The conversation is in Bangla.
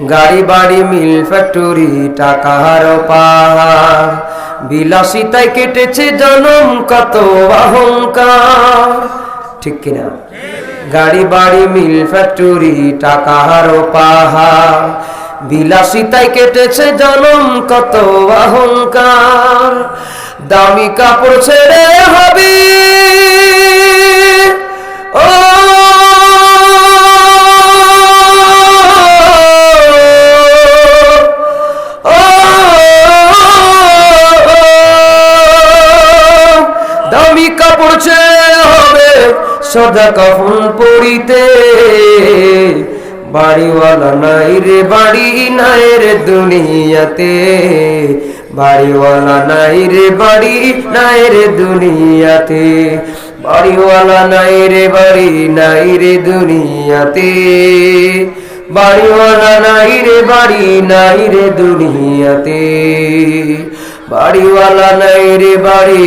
গাড়ি বাড়ি, মিল ফ্যাক্টরি, টাকার পাহাড় বিলাসিতায় কেটেছে জনম, কত অহংকার। ঠিক কিনা? গাড়ি বাড়ি, মিল ফ্যাক্টরি, টাকার পাহাড় বিলাসিতায় কেটেছে জনম, কত অহংকার। দামি কাপড় ছেড়ে দামি কাপড় হবে, সদা কখন পড়িতে বাড়িওয়ালা নাই রে, বাড়ি নাই রে দুনিয়াতে। বাড়িওয়ালা নাই রে, বাড়ি নাই রে দুনিয়াতে। বাড়িওয়ালা নাই রে, বাড়ি নাই রে দুনিয়াতে। বাড়িওয়ালা নাই রে, বাড়ি নাই রে দুনিয়াতে। বাড়িওয়ালা নাই রে, বাড়ি